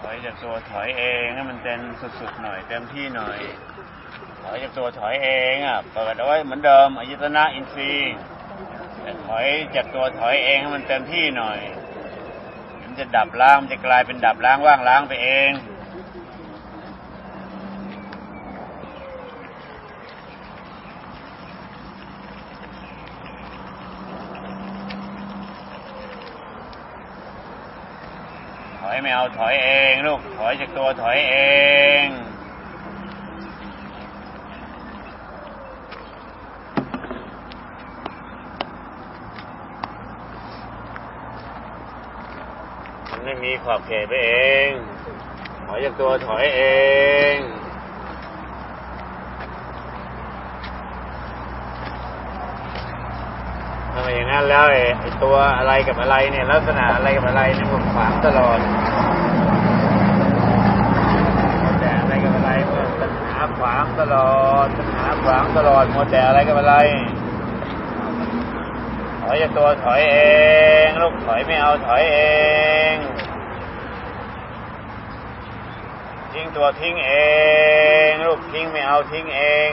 ถอยจากตัวถอยเองให้มันเต็มสุดๆหน่อยเต็มที่หน่อย ถอยจากตัวถอยเองอะเปิดเอาไว้เหมือนเดิมอายตนะอินทรีย์แต่ถอยจากตัวถอยเองให้มันเต็มที่หน่อย มันจะดับล้างมันจะกลายเป็นดับล้างว่างล้างไปเอง ไม่เอาถอยเองลูกถอยจากตัวถอยเองมันไม่มีขอบเขตไปเองถอยจากตัวถอยเอง ทำไม อย่างนั้นแล้วไอ้ตัวอะไรกับอะไรเนี่ย ลักษณะอะไรกับอะไรเนี่ยมันขวางตลอดแต่อะไรกับอะไรปัญหาขวางตลอดปัญหาขวางตลอดหมดแต่อะไรกับอะไรถอยจากตัวถอยเองลูกถอยไม่เอาถอยเองทิ้งตัวทิ้งเอง ลูกทิ้งไม่เอาทิ้งเอง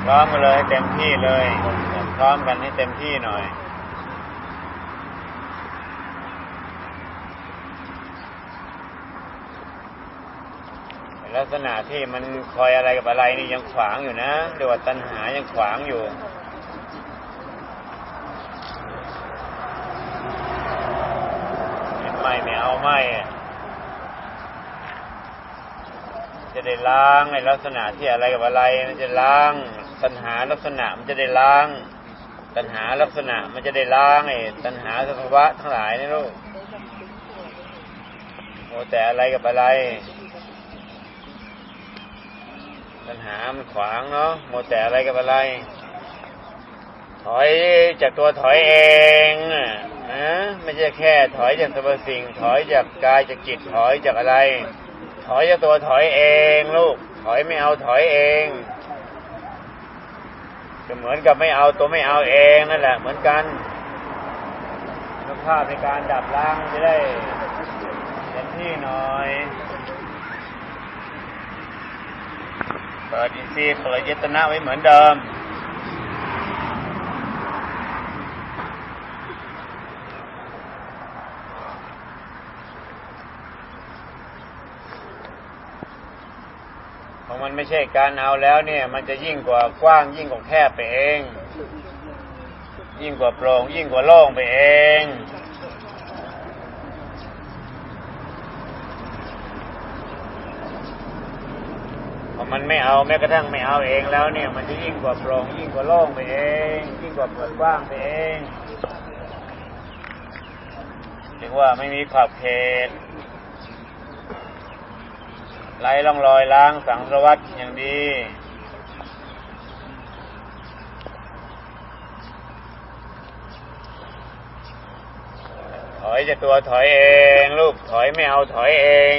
พ ร้อมกันเลยเต็มที่เลยพร้อมกันให้เต็มที่หน่อยลักษณะที่มันคอยอะไรกับอะไรนี่ยังขวางอยู่นะเรียกว่าตัณหายังขวางอยู่ ไม่ไม่เอาไม่ จะได้ล้างในลักษณะที่อะไรกับอะไรมันจะล้าง ตัณหาลักษณะมันจะได้ล้าง ตัณหาลักษณะมันจะได้ล้างไอ้ตัณหาสภาวะทั้งหลายนี่ลูกโอ้แต่อะไรกับอะไรปัญหามันขวางเนาะโมแต่อะไรกับอะไร ถอยจากตัวถอยเองนะไม่ใช่แค่ ถอยจากสรรพสิ่ง ถอยจากกายจากจิตถอยจากอะไร ถอยจากตัวถอยเอง ลูก ถอยไม่เอาถอยเอง เหมือนกับไม่เอาตัวไม่เอาเองนั่นแหละ เหมือนกันคุณภาพในการดับล้างจะได้เต็มที่หน่อยเปิดอินทรีย์เปิดยตนะไว้เหมือนเดิม ของมันไม่ ใช่การเอาแล้วเนี่ย มันจะยิ่งกว่ากว้างยิ่งกว่าแคบไปเอง ยิ่งกว่าโปร่งยิ่งกว่าโล่งไปเองพอมันไม่เอาแม้กระทั่งไม่เอาเองแล้วเนี่ย มันจะยิ่งกว่าโปร่งยิ่งกว่าโล่งไปเอง ยิ่งกว่าเปิดกว้างไปเองถึงว่าไม่มีขอบเขต ไล่ล่องรอยล้างสังสวัตอย่างดี ถอยจากตัวถอยเอง ลูกถอยไม่เอาถอยเอง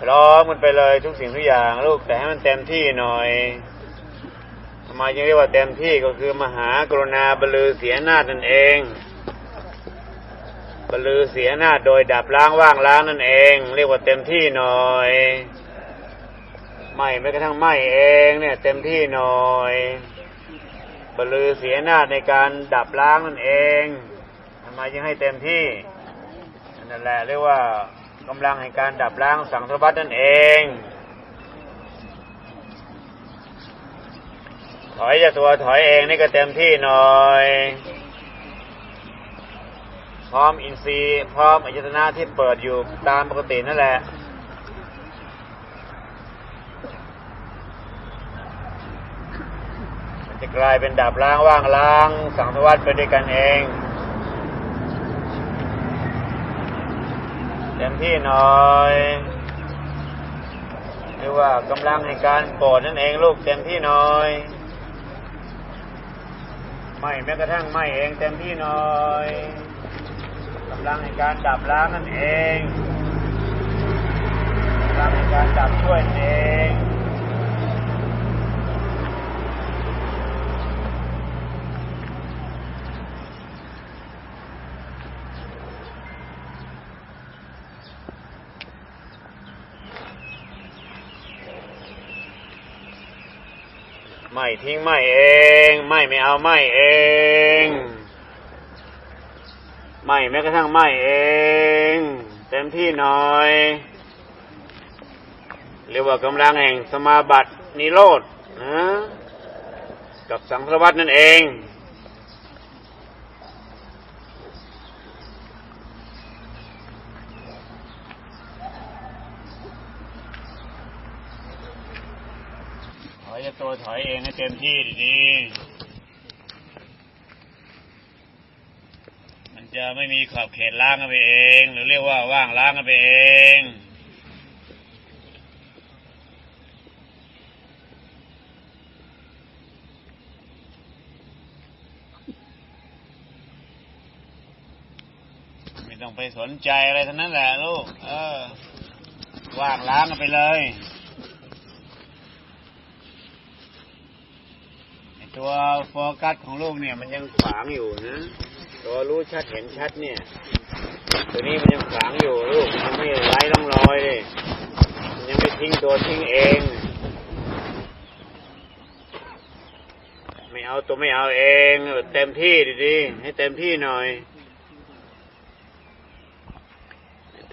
พร้อมมันไปเลยทุกสิ่งทุกอย่าง ลูกแต่ให้มันเต็มที่หน่อยทำไมจึงเรียกว่าเต็มที่ก็คือมหากรุณาบรรลือเสียนาฏนั่นเอง บรรลือเสียหน้าโดยดับล้างว่างล้างนั่นเอง เรียกว่าเต็มที่หน่อยไม่แม้กระทั่งไม่เองเนี่ย เต็มที่หน่อยบรรลือเสียหน้าในการดับล้างนั่นเองทำไมจึงให้เต็มที่นั่นแหละเรียกว่ากำลังแห่งการดับล้างสังสารวัตนั่นเองถอยจาตัวถอยเองนี่ก็เต็มที่หน่อย พร้อมอินทรีย์พร้อมอายตนะที่เปิดอยู่ตามปกตินั่นแหละจะกลายเป็นดับล้างว่างล้าง สังสารวัตไปด้วยกันเองเต็มที่หน่อยหรือว่ากำลังในการโปรดนั่นเองลูกเต็มที่หน่อยไม่แม้กระทั่งไม่เองเต็มที่หน่อย กำลังในการดับล้างนั่นเองกำลังในการดับช่วยเองไม่ทิ้งไม่เอง ไม่ไม่เอาไม่เอง ไม่แม้กระทั่งไม่เอง เต็มที่หน่อย เรียกว่ากำลังแห่งสมาบัตินิโรธนะกับสังสารวัตนั่นเอง ถอยจะตัวถอยเองให้เต็มที่ดีๆ มัน จะไม่มีขอบเขตล้างกันไปเอง หรือเรียกว่าว่างล้างกันไปเองไม่ต้องไปสนใจอะไรทั้งนั้นแหละลูก เออ ว่างล้างกันไปเลยตัวโฟกัสของลูกเนี่ยมันยังขวางอยู่นะ ตัวรู้ชัดเห็นชัดเนี่ย ตัวนี้มันยังขวางอยู่ลูกมันไม่ไร้ร่องรอยเลยมันยังไม่ทิ้งตัวทิ้งเอง ไม่เอาตัวไม่เอาเองเต็มที่ดีๆให้เต็มที่หน่อย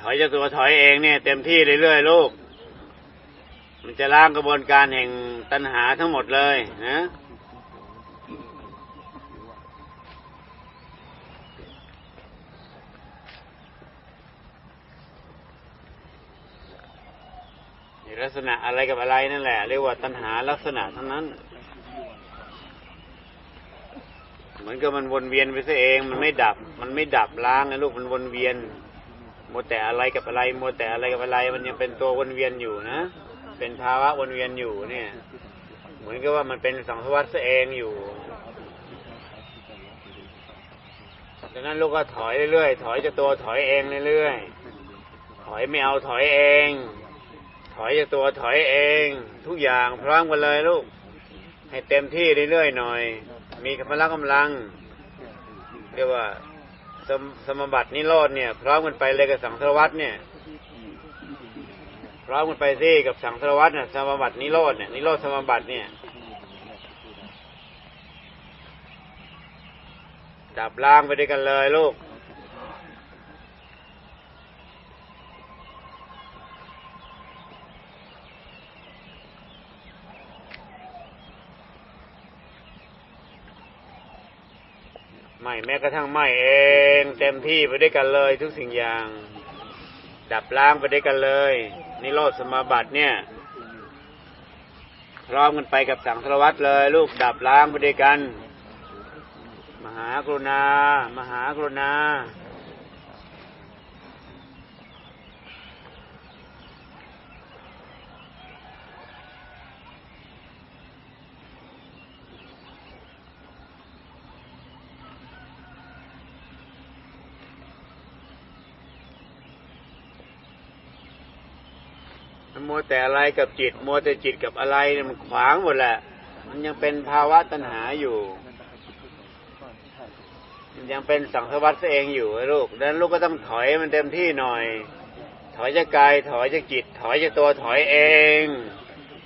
ถอยจากตัวถอยเองเนี่ย เต็มที่เรื่อยๆลูกมันจะล้างกระบวนการแห่งตัณหาทั้งหมดเลยนะ ษณะอะไรกับอะไรนั่นแหละ เรียกว่าตัณหาลักษณะทั้งนั้น เหมือนกับมันวนเวียนไปซะเอง มันไม่ดับ มันไม่ดับล้างนะลูกมันวนเวียนมัวแต่อะไรกับอะไรมัวแต่อะไรกับอะไร มันยังเป็นตัววนเวียนอยู่นะเป็นภาวะวนเวียนอยู่เนี่ย เหมือนกับว่ามันเป็นสังสวัฏซะเองอยู่ดังนั้นลูกก็ถอยเรื่อยๆถอยจากตัวถอยเองเรื่อยๆถอยไม่เอาถอยเอง ถอยจากตัวถอยเอง ทุกอย่างพร้อมกันเลยลูก ให้เต็มที่เรื่อยๆหน่อย มีกำลังกำลัง เรียกว่าสมสมบัตินิโรธเนี่ย พร้อมกันไปเลยกับสังสารวัตรเนี่ยพร้อมกันไปสิกับสังสารวัตรเนี่ยสมบัตินิโรธเนี่ยนิโรธสมบัติเนี่ยดับล้างไปด้วยกันเลยลูก ไม่ แม้กระทั่งไม่เอง เต็มที่ไปด้วยกันเลย ทุกสิ่งอย่าง ดับล้างไปด้วยกันเลย นิโรธสมาบัติเนี่ยพร้อมกันไปกับสังสารวัตรเลย ลูกดับล้างไปด้วยกัน มหากรุณา มหากรุณา มัวแต่อะไรกับจิต มัวแต่จิตกับอะไรเนี่ยมันขวางหมดแหละ มันยังเป็นภาวะตัณหาอยู่มันยังเป็นสังสวัฏซะเองอยู่ลูกดังนั้นลูกก็ต้องถอยมันเต็มที่หน่อย ถอยจากกาย ถอยจากจิต ถอยจากตัวถอยเอง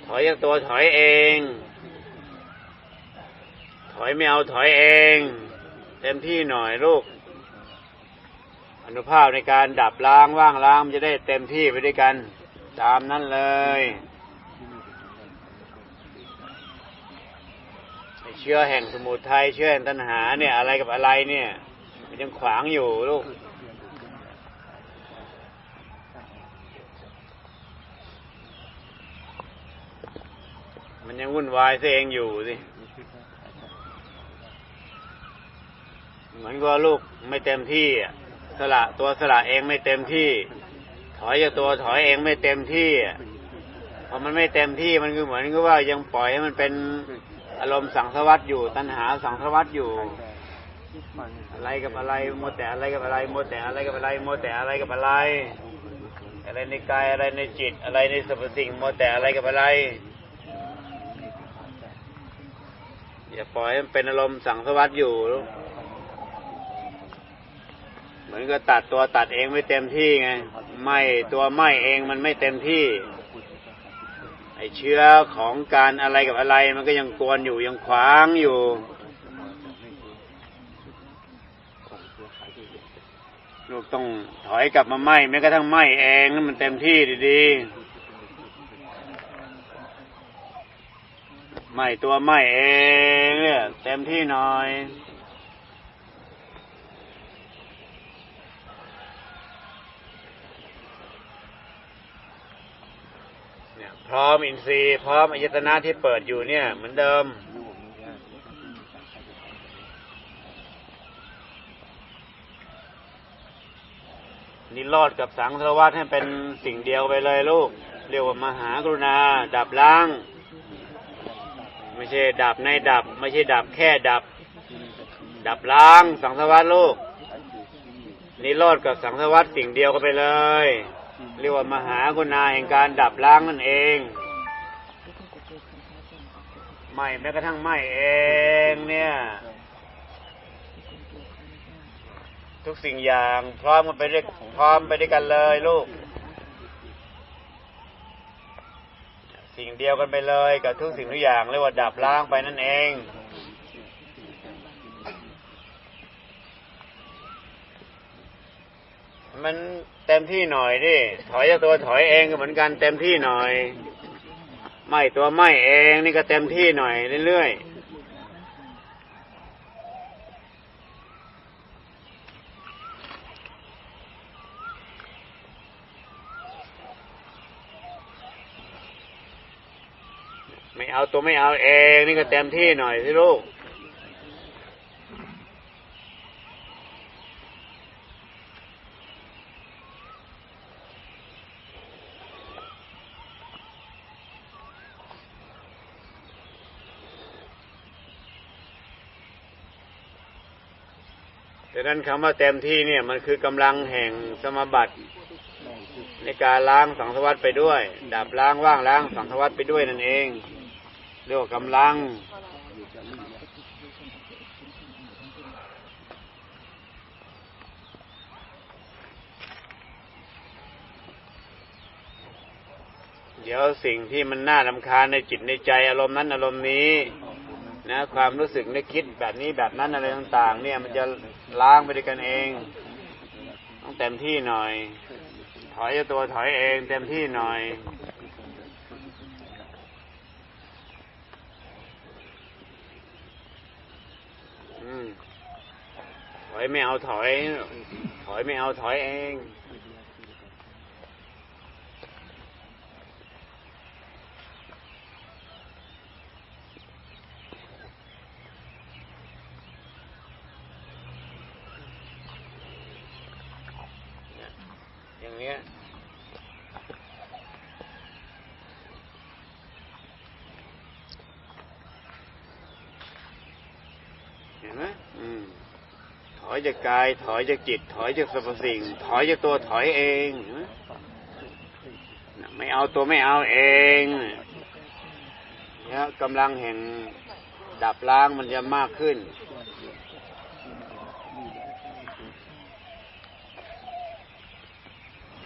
ถอยจากตัวถอยเอง ถอยไม่เอาถอยเอง เต็มที่หน่อยลูก อนุภาพในการดับล้างว่างล้างมันจะได้เต็มที่ไปด้วยกัน ตามนั้นเลยเชื้อแห่งสมุทัยเชื้อแห่งตัณหาเนี่ย อะไรกับอะไรเนี่ย มันยังขวางอยู่ลูกมันยังวุ่นวายซะเองอยู่สิเหมือนกับลูกไม่เต็มที่สละตัวสละเองไม่เต็มที่ ถอยจากตัวถอยเองไม่เต็มที่พอมันไม่เต็มที่มันก็เหมือนกับว่ายังปล่อยให้มันเป็นอารมณ์สังสารวัตอยู่ ตัณหาสังสารวัตอยู่ อะไรกับอะไรโมแต่อะไรกับอะไรโมแต่อะไรกับอะไรโมแต่อะไรกับอะไร อะไรในกายอะไรในจิตอะไรในสรรพสิ่งโมแต่อะไรกับอะไรอย่าปล่อยให้มันเป็นอารมณ์สังสารวัตอยู่ เหมือนกับตัดตัวตัดเองไม่เต็มที่ไงไม่ตัวไม่เองมันไม่เต็มที่ ไอเชื้อของการอะไรกับอะไร มันก็ยังกวนอยู่ยังขวางอยู่ลูกต้องถอยกลับมาไหมแม้กระทั่งไหมเองนั่นมันเต็มที่ดีๆไหมตัวไหมเองเนี่ยเต็มที่หน่อย เนี่ย พร้อมอินทรีย์พร้อมอายตนะที่เปิดอยู่เนี่ย เหมือนเดิม นิโรธกับสังสารวัฏให้เป็นสิ่งเดียวไปเลยลูก เรียกว่ามหากรุณา ดับล้าง ไม่ใช่ดับในดับ ไม่ใช่ดับแค่ดับ ดับล้างสังสารวัฏลูกนิโรธกับสังสารวัฏสิ่งเดียวกันไปเลย เรียกว่ามหากรุณาแห่งการดับล้างนั่นเองไม่แม้กระทั่งไม่เองเนี่ย ทุกสิ่งอย่างพร้อมกันไปด้วยพร้อมไปด้วยกันเลยลูก สิ่งเดียวกันไปเลยกับทุกสิ่งทุกอย่างเรียกว่าดับล้างไปนั่นเองมัน เต็มที่หน่อยดิถอยจาตัวถอยเองก็เหมือนกันเต็มที่หน่อย ไม่ตัวไม่เองนี่ก็เต็มที่หน่อยเรื่อยๆไม่เอาตัวไม่เอาเองนี่ก็เต็มที่หน่อยสิลูก ดังนั้นคำว่าเต็มที่เนี่ย มันคือกำลังแห่งสมบัติในการล้างสังสารวัฏไปด้วยดับล้างว่างล้างสังสารวัฏไปด้วยนั่นเองเรียกว่ากำลัง เดี๋ยวสิ่งที่มันน่าลำคาญในจิตในใจอารมณ์นั้นอารมณ์นี้ นะความรู้สึกนึกคิดแบบนี้แบบนั้นอะไรต่างๆ เนี่ย มันจะล้างไปด้วยกันเอง ต้องเต็มที่หน่อย ถอยตัวถอยเองเต็มที่หน่อยอืมถอยไม่เอาถอย ถอยไม่เอาถอยเองเนี้ยเห็นไหมอืม ถอย จากกาย ถอยจากจิต ถอยจากสรรพสิ่ง ถอยจากตัวถอยเองไม่เอาตัวไม่เอาเองเนี่ยกำลังเห็นดับล้างมันจะมากขึ้น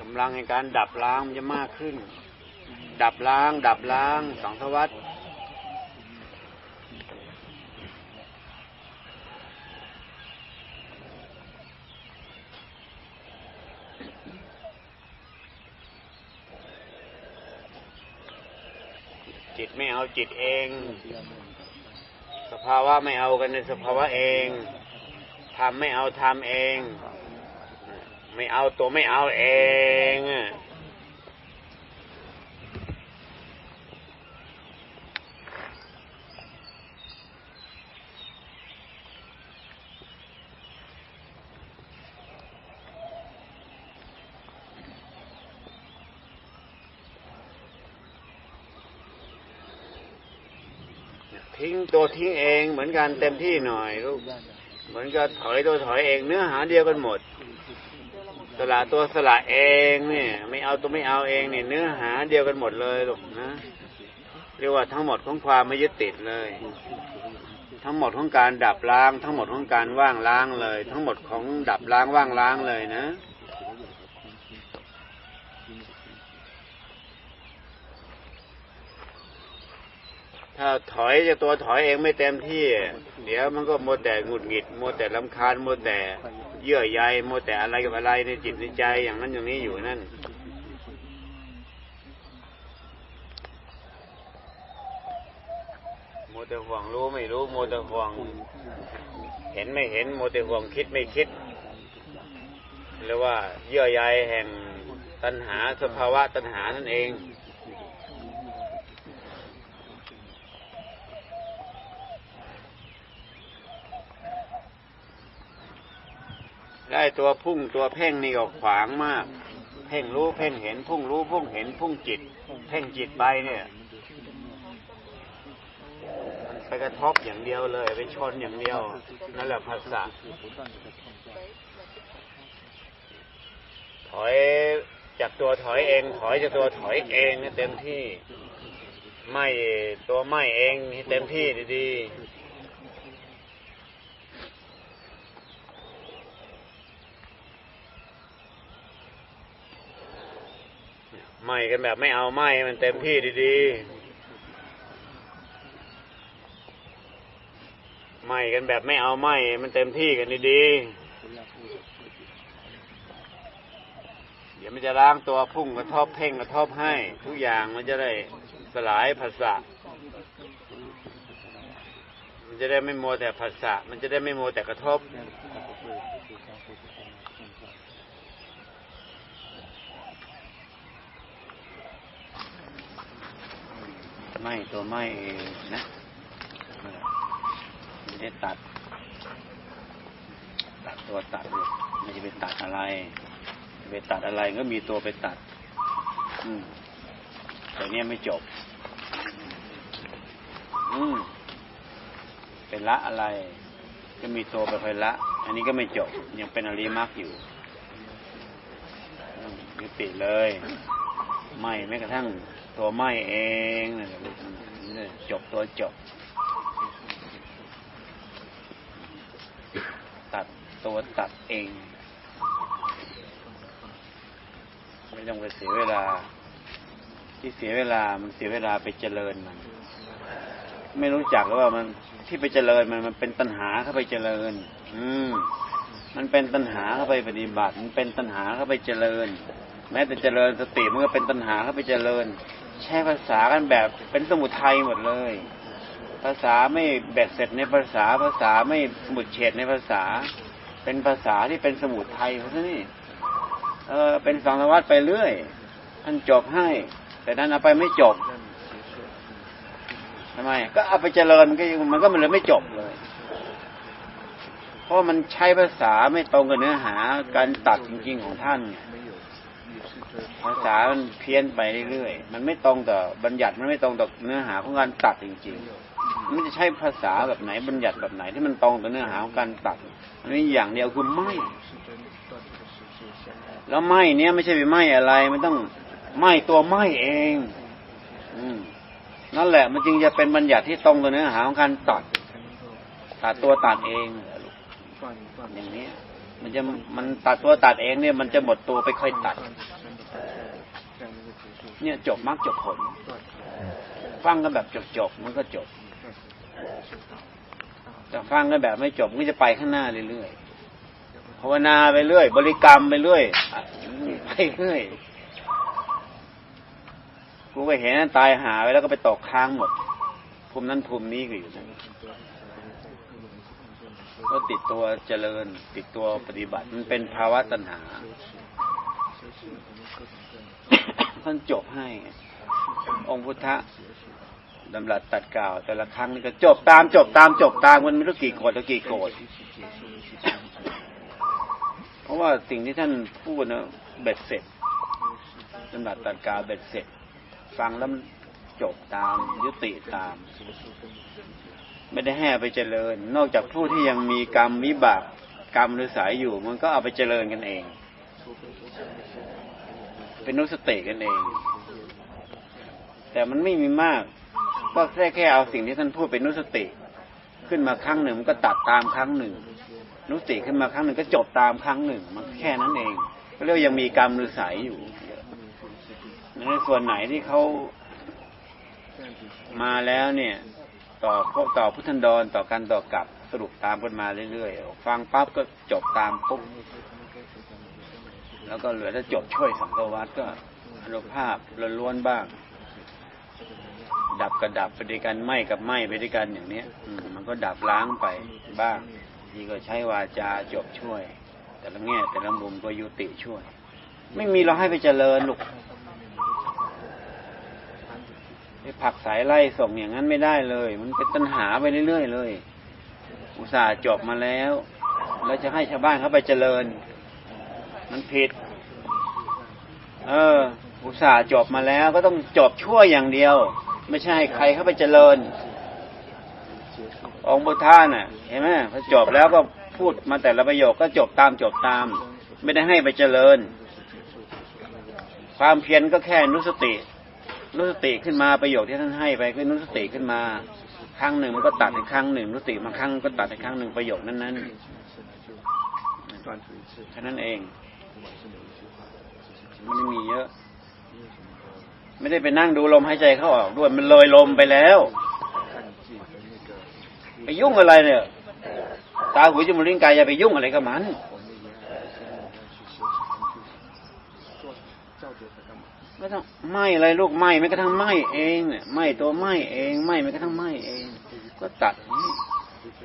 กำลังในการดับล้างมันจะมากขึ้น ดับล้าง ดับล้าง สังสวัฏจิต ไม่เอาจิตเอง สภาวะไม่เอากันในสภาวะเองทำไม่เอาทำเอง ไม่เอาตัวไม่เอาเองอะทิ้ง ตัวทิ้งเองเหมือนกันเต็มที่หน่อยลูกเหมือนกับถอยตัวถอยเองเนื้อหาเดียวกันหมด สละตัวสละเองเนี่ย ไม่เอาตัวไม่เอาเองเนี่ยเนื้อหาเดียวกันหมดเลยลูกนะเรียกว่าทั้งหมดของความไม่ยึดติดเลย ทั้งหมดของการดับล้าง ทั้งหมดของการว่างล้างเลย ทั้งหมดของดับล้างว่างล้างเลยนะ ถ้าถอยจะตัวถอยเองไม่เต็มที่ เดี๋ยวมันก็มัวแต่หงุดหงิดมัวแต่ลำคาญมัวแต่เยื่อใยมัวแต่อะไรกับอะไรในจิตในใจอย่างนั้นอย่างนี้อยู่นั่นมัวแต่ห่วงรู้ไม่รู้มัวแต่ห่วง เห็นไม่เห็นมัวแต่ห่วงคิดไม่คิดเรียกว่าเยื่อใยแห่งตัณหาสภาวะตัณหานั่นเอง ได้ตัวพุ่งตัวเพ่งนี่ก็ขวางมาก เพ่งรู้เพ่งเห็น พุ่งรู้พุ่งเห็น พุ่งจิต เพ่งจิตไปเนี่ยไปกระทบอย่างเดียวเลย ไปชนอย่างเดียว นั่นแหละภาษาถอยจากตัวถอยเอง ถอยจากตัวถอยเองเต็มที่ ไม่ตัวไม่เองเต็มที่ดีๆ ไหม่กันแบบไม่เอาไหม่มันเต็มที่ดีๆไหม่กันแบบไม่เอาไหม่มันเต็มที่กันดีๆเดี๋ยวมันจะล้างตัวพุ่งกระทบเพ่งกระทบให้ ทุกอย่างมันจะได้สลายภาษามันจะได้ไม่มัวแต่ภาษามันจะได้ไม่มัวแต่กระทบ ไม่ตัวไม่เองนะไม่ได้ตัด ตัดตัวตัดไม่จะไปตัดอะไรไปตัดอะไรก็มีตัวไปตัด อืมแต่เนี้ยไม่จบ อืมเป็นละอะไร ก็มีตัวไปคอยละ อันนี้ก็ไม่จบ ยังเป็นอริมักอยู่มยุติเลย ไม่แม้กระทั่ง ตัวไม่เองเนี่ยจบตัวจบ ตัดตัวตัดเอง ไม่ต้องไปเสียเวลา ที่เสียเวลามันเสียเวลาไปเจริญมัน ไม่รู้จักหรือว่ามันที่ไปเจริญมันมันเป็นตัณหาเข้าไปเจริญ อืมมันเป็นตัณหาเข้าไปปฏิบัติ มันเป็นตัณหาเข้าไปเจริญ แม้แต่เจริญสติมันก็เป็นตัณหาเข้าไปเจริญ ใช้ภาษากันแบบเป็นสมุทัยหมดเลย ภาษาไม่แบดเสร็จในภาษาภาษาไม่สมุดเฉดในภาษา เป็นภาษาที่เป็นสมุทไทยเพราะนี่เออเป็นสังสารวัตรไปเรื่อยท่านจบให้ แต่นั้นเอาไปไม่จบทำไม ก็เอาไปเจริญมันก็ยังมันก็มันเลยไม่จบเลย เพราะมันใช้ภาษาไม่ตรงกับเนื้อหาการตัดจริง ๆของท่านเนี่ย ภาษามันเพี้ยนไปเรื่อยๆ มันไม่ตรงต่อบัญญัติมันไม่ตรงต่อเนื้อหาของการตัดจริง ๆ มันจะใช้ภาษาแบบไหนบัญญัติแบบไหนที่มันตรงต่อเนื้อหาของการตัดมันมีอย่างเดียวคือไม่ แล้วไหม้เนี้ยไม่ใช่ไปไหม้อะไรมันต้องไหม้ตัวไหม้เอง อืมนั่นแหละ มันจึงจะเป็นบัญญัติที่ตรงกับเนื้อหาของการตัดตัดตัวตัดเองอย่างนี้มันจะมันตัดตัวตัดเองเนี่ย มันจะหมดตัวไปค่อยตัด เนี่ยจบมรรคจบผล ฟังกันแบบจบจบๆมันก็จบ แต่ฟังกันแบบไม่จบมันก็จะไปข้างหน้าเรื่อยๆภาวนาไปเรื่อย บริกรรมไปเรื่อยอะไปเรื่อยกูก็เห็นนั่นตายหาไปแล้วก็ไปตกค้างหมดภูมินั้นภูมินี้ก็อยู่นั่นก็ติดตัวเจริญ ติดตัวปฏิบัติ มันเป็นภาวะตัณหา ท่านจบให้ องค์พุทธะดำรัสตัดกล่าว แต่ละครั้งนี่ก็จบตามจบตามจบตามมันไม่รู้กี่โกรธแล้วกี่โกรธเพราะว่าสิ่งที่ท่านพูดนะเบ็ดเสร็จดำรัสตัดกล่าวเบ็ดเสร็จ ฟังแล้วจบตามยุติตาม ไม่ได้ให้ไปเจริญ นอกจากผู้ที่ยังมีกรรมวิบากกรรมหรือสายอยู่ มันก็เอาไปเจริญกันเอง เป็นนุสติกันเอง แต่มันไม่มีมาก ก็แค่แค่เอาสิ่งที่ท่านพูดเป็นนุสติ ขึ้นมาครั้งหนึ่งมันก็ตัดตามครั้งหนึ่ง นุสติขึ้นมาครั้งหนึ่งก็จบตามครั้งหนึ่ง มันแค่นั้นเองก็เรียกยังมีกรรมหรือสายอยู่ในส่วนไหนที่เขามาแล้วเนี่ย ต่อพวกต่อพุทธันดรต่อกันต่อกลับสรุปตามกันมาเรื่อยๆฟังปั๊บก็จบตามปุ๊บ แล้วก็เหลือถ้าจบช่วยสังกวัตก็อนุภาพล้วนๆบ้าง ดับกับดับไปด้วยกันไหมกับไหมไปด้วยกันอย่างเนี้ยอืมันก็ดับล้างไปบ้างทีก็ใช้วาจาจบช่วย แต่ละแง่แต่ละมุมก็ยุติช่วย ไม่มีเราให้ไปเจริญลูกไปผักสายไล่ส่งอย่างนั้นไม่ได้เลย มันเป็นตัณหาไปเรื่อยๆเลย อุตส่าห์จบมาแล้ว แล้วจะให้ชาวบ้านเขาไปเจริญ มันผิด เออ อุตส่าห์จบมาแล้ว ก็ต้องจบชั่วอย่างเดียว ไม่ใช่ให้ใครเข้าไปเจริญ องค์บุท่านน่ะ เห็นไหมพอจบแล้วก็พูดมาแต่ละประโยคก็จบตามจบตาม ไม่ได้ให้ไปเจริญ ความเพียรก็แค่นุสตินุสติขึ้นมาประโยคที่ท่านให้ไปคือนุสติขึ้นมาครั้งหนึ่งมันก็ตัดอีกครั้งหนึ่งนุสติมาครั้งก็ตัดอีกครั้งหนึ่งประโยคนั้นๆแค่นั้นเองไม่ได้มีเยอะ ไม่ได้ไปนั่งดูลมหายใจเข้าออกด้วย มันเลยลมไปแล้ว ไปยุ่งอะไรเนี่ย ตาหูจมูกลิ้นกายอย่าไปยุ่งอะไรกับมันไม่ต้องไหมอะไรลูกไหมไม่กระทั่งไหมเองเนี่ยไหมตัวไหมเองไหมไม่กระทั่งไหมเอง ก็ตัดนี่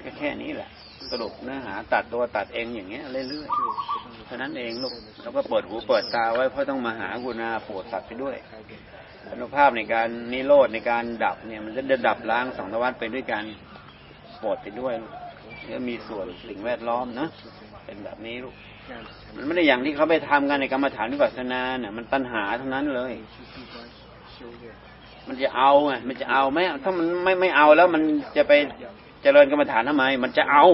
แค่แค่นี้แหละสรุปเนื้อหา ตัดตัวตัดเองอย่างเงี้ยเรื่อยๆ ท่านั้นเองลูกแล้วก็เปิดหูเปิดตาไว้เพราะต้องมาหากุณาโปรดตัดไปด้วยอนุภาพในการนิโรธในการดับเนี่ยมันจะดับล้างสังสารวัฏไปด้วยการโปรดไปด้วยแล้วมีส่วนสิ่งแวดล้อมนะเป็นแบบนี้ลูกมันไม่ได้อย่างที่เขาไปทำกันในกรรมฐานวิปัสสนาเนี่ยมันตัณหาทั้งนั้นเลย มันจะเอาไงมันจะเอาไหมถ้ามันไม่ไม่เอาแล้วมันจะไปเจริญกรรมฐานทำไม มันจะเอา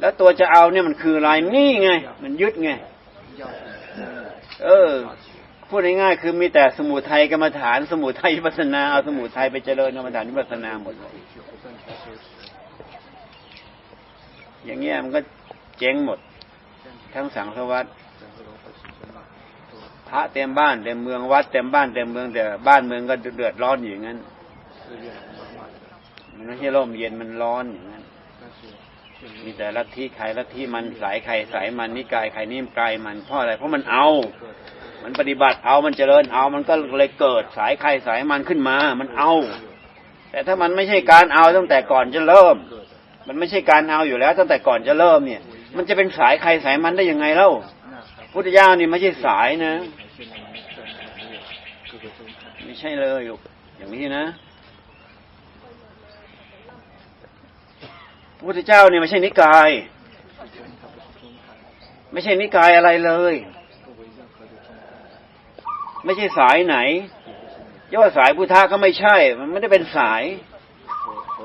แล้วตัวจะเอาเนี่ยมันคืออะไรนี่ไง มันยึดไง เออ พูดง่ายๆคือมีแต่สมุทัยกรรมฐานสมุทัยวิปัสนาเอาสมุทัยไปเจริญกรรมฐานวิปัสนาหมดเลยอย่างเงี้ยมันก็เจ๊งหมด ทั้งสังสวัตพระเต็มบ้านเต็มเมืองวัดเต็มบ้านเต็มเมืองแต่บ้านเมืองก็เดือดร้อนอยู่อย่างนั้น มันไม่ใช่ร่มเย็นมันร้อนอย่างนั้น มีแต่ลัทธิใครลัทธิมันสายใครสายมันนิกายใครนิมกายมันเพราะอะไรเพราะมันเอา มันปฏิบัติเอามันเจริญเอามันก็เลยเกิดสายใครสายมันขึ้นมา มันเอา แต่ถ้ามันไม่ใช่การเอาตั้งแต่ก่อนจะเริ่ม มันไม่ใช่การเอาอยู่แล้ว ตั้งแต่ก่อนจะเริ่มเนี่ย มันจะเป็นสายใครสายมันได้ยังไงเล่าพุทธเจ้านี่ไม่ใช่สายนะ ไม่ใช่เลยลูกอย่างนี้นะ พระพุทธเจ้าเนี่ยไม่ใช่นิกาย ไม่ใช่นิกายอะไรเลย ไม่ใช่สายไหนจะว่าสายพุทธะก็ไม่ใช่ มันไม่ได้เป็นสาย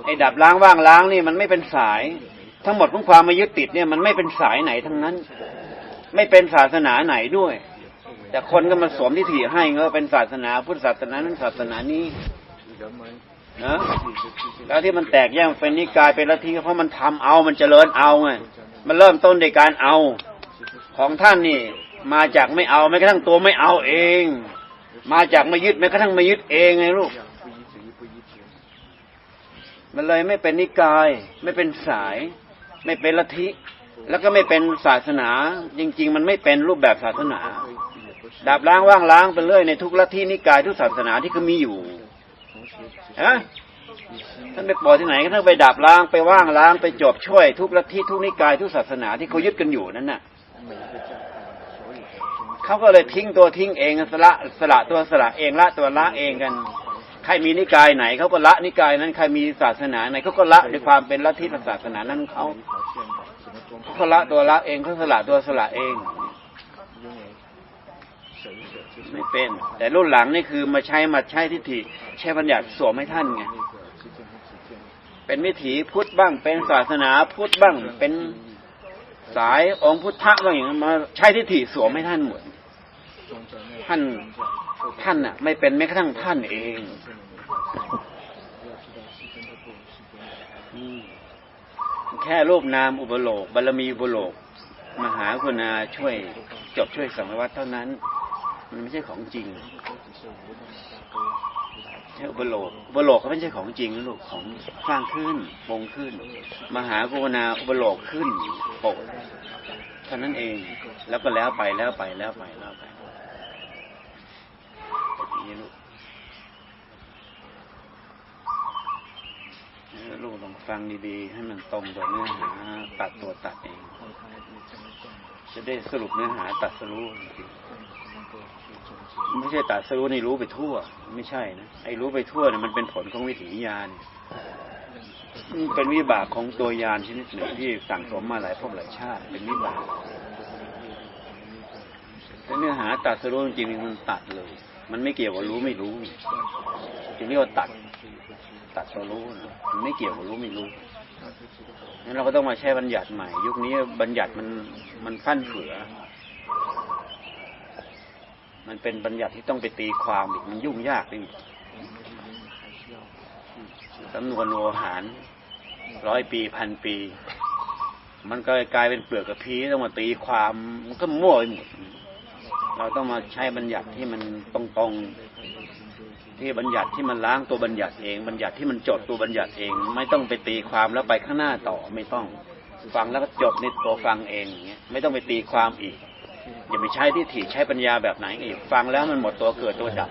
ไอ้ดับล้างว่างล้างนี่มันไม่เป็นสาย ทั้งหมดของความมายึดติดเนี่ยมันไม่เป็นสายไหนทั้งนั้น ไม่เป็นศาสนาไหนด้วย แต่คนก็มาสวมที่ถี่ให้เงอเป็นศาสนาพุทธศาสนานั้นศาสนานี้ นะแล้วที่มันแตกแยกเป็นนิกายเป็นลัทธิเพราะมันทำเอามันเจริญเอาไงมันเริ่มต้นในการเอาของท่านนี่ มาจากไม่เอาแม้กระทั่งตัวไม่เอาเอง มาจากไม่ยึดแม้กระทั่งไม่ยึดเองไงลูกมันเลยไม่เป็นนิกาย ไม่เป็นสาย ไม่เป็นลัทธิแล้วก็ไม่เป็นศาสนา จริง ๆ มันไม่เป็นรูปแบบศาสนาดับล้างว่างล้างไปเรื่อยในทุกลัทธินิกายทุกศาสนาที่เขามีอยู่ ฮะท่านไปปล่อยที่ไหนก็ท่านไปดับล้างไปว่างล้างไปจบช่วย ทุกลัทธิทุกนิกายทุกศาสนาที่เขายึดกันอยู่นั่นน่ะเขาก็เลยทิ้งตัวทิ้งเองสละสละตัวสละเองละตัวละเองกันใครมีนิกายไหนเขาก็ละนิกายนั้นใครมีศาสนาไหนเขาก็ละด้วยความเป็นลัทธิศาสนานั้นเขาเขาละตัวละเองเขาสละตัวสละเอง ไม่เป็น แต่รุ่นหลังนี่คือมาใช้มาใช้ทิฏฐิใช้บัญญัติสวมให้ท่านไงเป็นวิถีพุทธบ้าง เป็นศาสนาพุทธบ้าง เป็นสายองค์พุทธะบ้างอย่างนั้นมาใช้ทิฏฐิสวมให้ท่านหมดท่านท่านน่ะ ไม่เป็นแม้กระทั่งท่านเองแค่รูปนามอุปโลกบารมีอุปโลก มหาคุณาช่วยจบช่วยสังวัตเท่านั้น มันไม่ใช่ของจริงช่อุปโลกอุปโลกก็ไม่ใช่ของจริงนะลูกของสร้างขึ้นปงขึ้น มหากรุณาอุปโลกขึ้นปกเท่านั้นเอง แล้วก็แล้วไปแล้วไปแล้วไปแล้วไปแบบนี้ลูกเออลูกลองฟังดีๆ ให้มันตรงกับเนื้อหาตัดตัวตัดเอง จะได้สรุปเนื้อหาตัดสรู้จริงๆ ไม่ใช่ตัดสรู้นี่รู้ไปทั่ว ไม่ใช่นะไอ้รู้ไปทั่วเนี่ยมันเป็นผลของวิถีญาณเป็นวิบากของตัวยานชนิดหนึ่งที่สั่งสมมาหลายภพหลายชาติเป็นวิบากแต่เนื้อหาตัดสรู้จริงๆมันตัดเลย มันไม่เกี่ยวกับรู้ไม่รู้จึงเรียกว่าตัด ตัดตัวรู้นมันไม่เกี่ยวกับรู้ไม่รู้งั้นเราก็ต้องมาใช้บัญญัติใหม่ ยุคนี้บัญญัติมันมันฟั่นเฟือ มันเป็นบัญญัติที่ต้องไปตีความอีกมันยุ่งยากไปอีกสำนวนโวหารร้อยปีพันปี มันก็กลายเป็นเปลือกกระพีต้องมาตีความมันก็มั่วไปหมดเราต้องมาใช้บัญญัติที่มันตรงๆที่บัญญัติที่มันล้างตัวบัญญัติเอง บัญญัติที่มันจดตัวบัญญัติเอง ไม่ต้องไปตีความแล้วไปข้างหน้าต่อไม่ต้อง ฟังแล้วก็จบในตัวฟังเองอย่างเงี้ยไม่ต้องไปตีความอีก อย่าไปใช้ที่ถีใช้ปัญญาแบบไหนอีก ฟังแล้วมันหมดตัวเกิดตัวดับ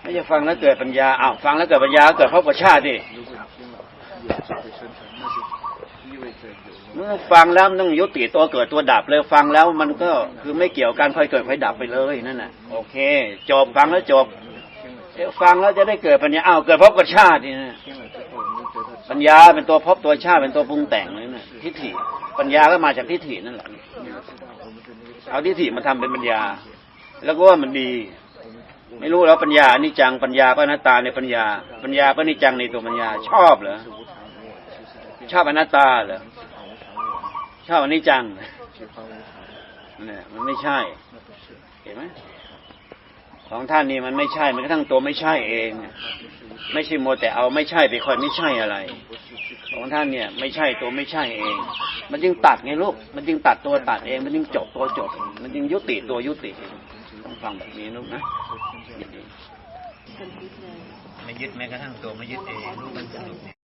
ไม่ใช่ฟังแล้วเกิดปัญญาอ้าวฟังแล้วเกิดปัญญาเกิดพบกับชาติดิเมื่อฟังแล้วมันต้องยุติตัวเกิดตัวดับเลยฟังแล้วมันก็คือไม่เกี่ยวกันค่อยเกิดค่อยดับไปเลยนั่นน่ะ โอเค จบฟังแล้วจบเอ๊ะฟังแล้วจะได้เกิดปัญญาอ้าวเกิดพบกับชาตินี่นะปัญญาเป็นตัวพบตัวชาติเป็นตัวปรุงแต่งเลยนะทิฏฐิปัญญาก็มาจากทิฏฐินั่นแหละ เอาทิฏฐิมาทำเป็นปัญญา แล้วก็ว่ามันดี ไม่รู้แล้วปัญญาอนิจจังปัญญาก็อนัตตาในปัญญา ปัญญาก็อนิจจังในตัวปัญญา ชอบเหรอชอบอนัตตาเหรอชอบอนิจจังเนี่ยมันไม่ใช่ เห็นไหมของท่านนี่มันไม่ใช่มันกระทั่งตัวไม่ใช่เอง ไม่ใช่โมแต่เอาไม่ใช่ไปคอยไม่ใช่อะไร ของท่านเนี่ย ไม่ใช่ตัวไม่ใช่เอง มันจึงตัดไงลูก มันจึงตัดตัวตัดเอง มันจึงจบตัวจบ มันจึงยุติตัวยุติเองต้องฟังแบบนี้ลูกนะไม่ยึดแม้กระทั่งตัวไม่ยึดเองลูกมันสนุก